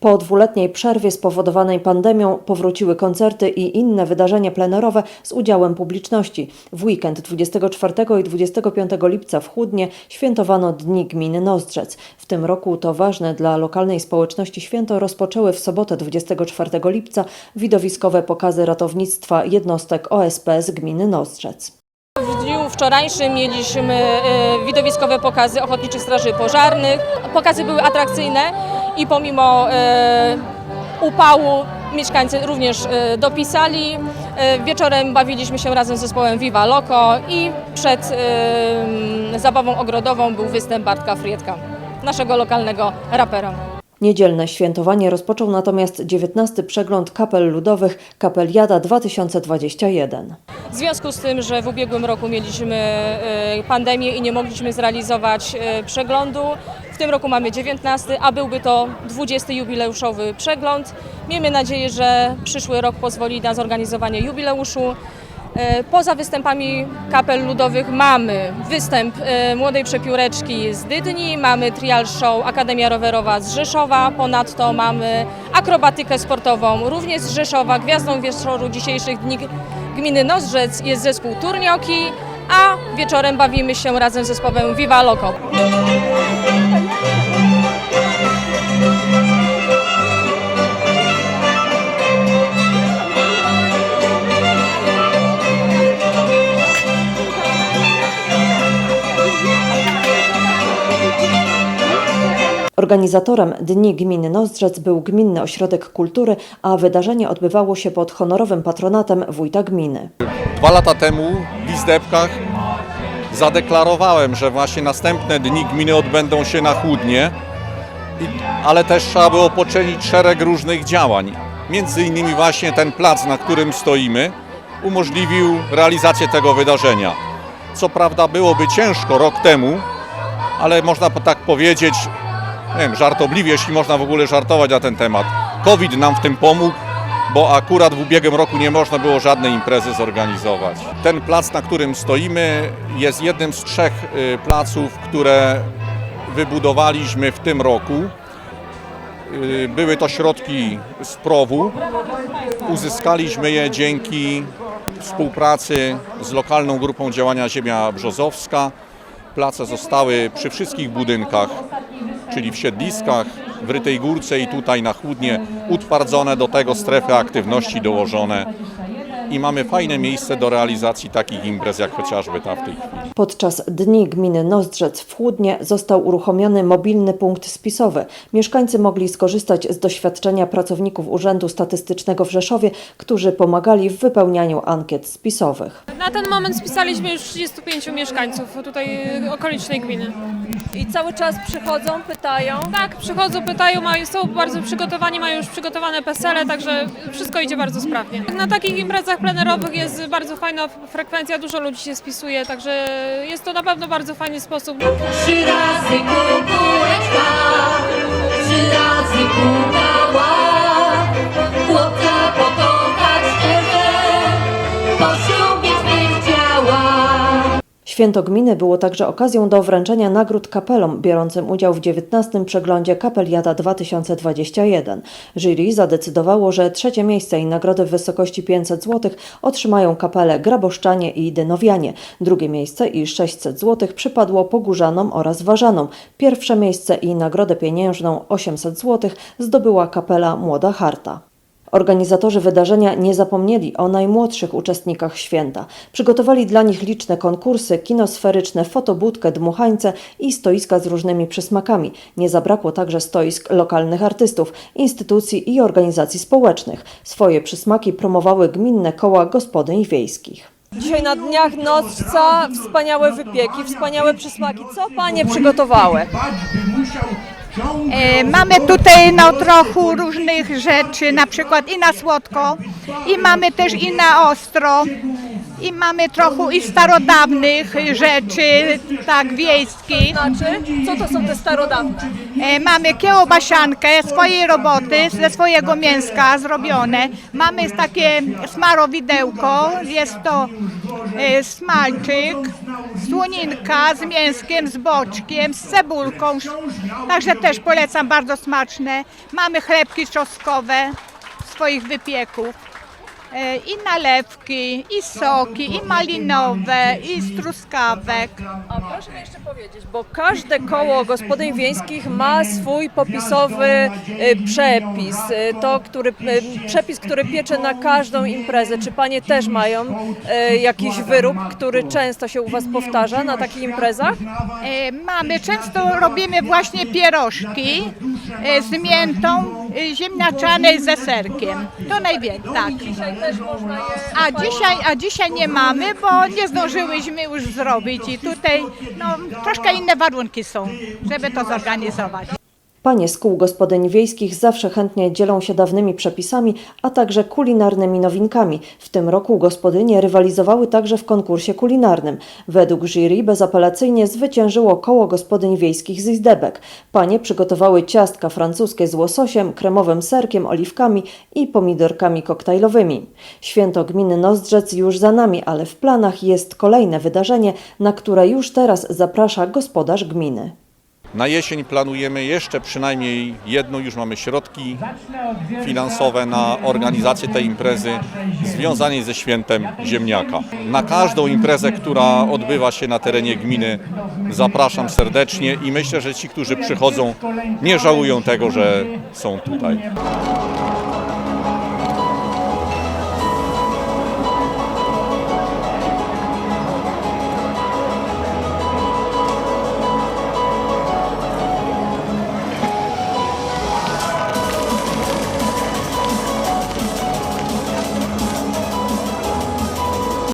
Po dwuletniej przerwie spowodowanej pandemią powróciły koncerty i inne wydarzenia plenerowe z udziałem publiczności. W weekend 24 i 25 lipca w Chłodnie świętowano Dni Gminy Nozdrzec. W tym roku to ważne dla lokalnej społeczności święto rozpoczęły w sobotę 24 lipca widowiskowe pokazy ratownictwa jednostek OSP z gminy Nozdrzec. W dniu wczorajszym mieliśmy e, widowiskowe pokazy Ochotniczych Straży Pożarnych. Pokazy były atrakcyjne i pomimo e, upału mieszkańcy również e, dopisali. E, Wieczorem bawiliśmy się razem z zespołem Viva Loco i przed zabawą ogrodową był występ Bartka Friedka, naszego lokalnego rapera. Niedzielne świętowanie rozpoczął natomiast 19 przegląd kapel ludowych Kapeliada 2021. W związku z tym, że w ubiegłym roku mieliśmy pandemię i nie mogliśmy zrealizować przeglądu, tym roku mamy 19, a byłby to 20 jubileuszowy przegląd. Miejmy nadzieję, że przyszły rok pozwoli na zorganizowanie jubileuszu. E, Poza występami kapel ludowych mamy występ e, Młodej Przepióreczki z Dydni, mamy trial show Akademia Rowerowa z Rzeszowa, ponadto mamy akrobatykę sportową również z Rzeszowa. Gwiazdą wieczoru dzisiejszych dni gminy Nozdrzec jest zespół Turnioki, a wieczorem bawimy się razem z zespołem Viva Loco. Organizatorem Dni Gminy Nozdrzec był Gminny Ośrodek Kultury, a wydarzenie odbywało się pod honorowym patronatem wójta gminy. Dwa lata temu w Izdebkach zadeklarowałem, że właśnie następne dni gminy odbędą się na chłodnie, ale też trzeba było poczynić szereg różnych działań. Między innymi właśnie ten plac, na którym stoimy, umożliwił realizację tego wydarzenia. Co prawda byłoby ciężko rok temu, ale można tak powiedzieć, nie wiem, żartobliwie, jeśli można w ogóle żartować na ten temat. COVID nam w tym pomógł, bo akurat w ubiegłym roku nie można było żadnej imprezy zorganizować. Ten plac, na którym stoimy, jest jednym z trzech y, placów, które wybudowaliśmy w tym roku. Y, Były to środki z PROW-u. Uzyskaliśmy je dzięki współpracy z lokalną grupą działania Ziemia Brzozowska. Place zostały przy wszystkich budynkach czyli w siedliskach, w Rytej Górce i tutaj na Chłodnie utwardzone do tego strefy aktywności dołożone i mamy fajne miejsce do realizacji takich imprez jak chociażby ta w tej chwili. Podczas Dni Gminy Nozdrzec w Chłodnie został uruchomiony mobilny punkt spisowy. Mieszkańcy mogli skorzystać z doświadczenia pracowników Urzędu Statystycznego w Rzeszowie, którzy pomagali w wypełnianiu ankiet spisowych. Na ten moment spisaliśmy już 35 mieszkańców tutaj y, okolicznej gminy. I cały czas przychodzą, pytają. Tak, przychodzą, pytają, mają, są bardzo przygotowani, mają już przygotowane PESEL-e, także wszystko idzie bardzo sprawnie. Na takich imprezach plenerowych jest bardzo fajna frekwencja, dużo ludzi się spisuje, także jest to na pewno bardzo fajny sposób. Trzy razy kukułeczka, trzy razy pukała. Święto Gminy było także okazją do wręczenia nagród kapelom biorącym udział w 19 przeglądzie Kapeliada 2021. Jury zadecydowało, że trzecie miejsce i nagrody w wysokości 500 zł otrzymają kapele Graboszczanie i Dynowianie. Drugie miejsce i 600 zł przypadło Pogórzanom oraz Warzanom. Pierwsze miejsce i nagrodę pieniężną 800 zł zdobyła kapela Młoda Harta. Organizatorzy wydarzenia nie zapomnieli o najmłodszych uczestnikach święta. Przygotowali dla nich liczne konkursy, kinosferyczne, fotobudkę, dmuchańce i stoiska z różnymi przysmakami. Nie zabrakło także stoisk lokalnych artystów, instytucji i organizacji społecznych. Swoje przysmaki promowały gminne koła gospodyń wiejskich. Dzisiaj na dniach Nozdrza wspaniałe wypieki, wspaniałe przysmaki. Co panie przygotowały? E, Mamy tutaj no, trochę różnych rzeczy, na przykład i na słodko, i mamy też i na ostro. I mamy trochę i starodawnych rzeczy, tak, wiejskich. Znaczy, co to są te starodawne? E, Mamy kiełbasiankę swojej roboty, ze swojego mięska zrobione. Mamy takie smarowidełko, jest to e, smalczyk, słoninka z mięskiem, z boczkiem, z cebulką. Także też polecam, bardzo smaczne. Mamy chlebki czosnkowe swoich wypieków. E, I nalewki, i soki, i malinowe, i z truskawek. A proszę mi jeszcze powiedzieć, bo każde koło gospodyń wiejskich ma swój popisowy y, przepis. Y, To, który, przepis, który piecze na każdą imprezę. Czy panie też mają jakiś wyrób, który często się u was powtarza na takich imprezach? E, Mamy, często robimy właśnie pierożki e, z miętą e, ziemniaczanej ze serkiem. To najwięcej, tak. A dzisiaj, a dzisiaj nie mamy, bo nie zdążyłyśmy już zrobić i tutaj no, troszkę inne warunki są, żeby to zorganizować. Panie z kół gospodyń wiejskich zawsze chętnie dzielą się dawnymi przepisami, a także kulinarnymi nowinkami. W tym roku gospodynie rywalizowały także w konkursie kulinarnym. Według jury bezapelacyjnie zwyciężyło koło gospodyń wiejskich z Izdebek. Panie przygotowały ciastka francuskie z łososiem, kremowym serkiem, oliwkami i pomidorkami koktajlowymi. Święto gminy Nozdrzec już za nami, ale w planach jest kolejne wydarzenie, na które już teraz zaprasza gospodarz gminy. Na jesień planujemy jeszcze przynajmniej jedno, już mamy środki finansowe na organizację tej imprezy związanej ze świętem ziemniaka. Na każdą imprezę, która odbywa się na terenie gminy zapraszam serdecznie i myślę, że ci, którzy przychodzą nie żałują tego, że są tutaj.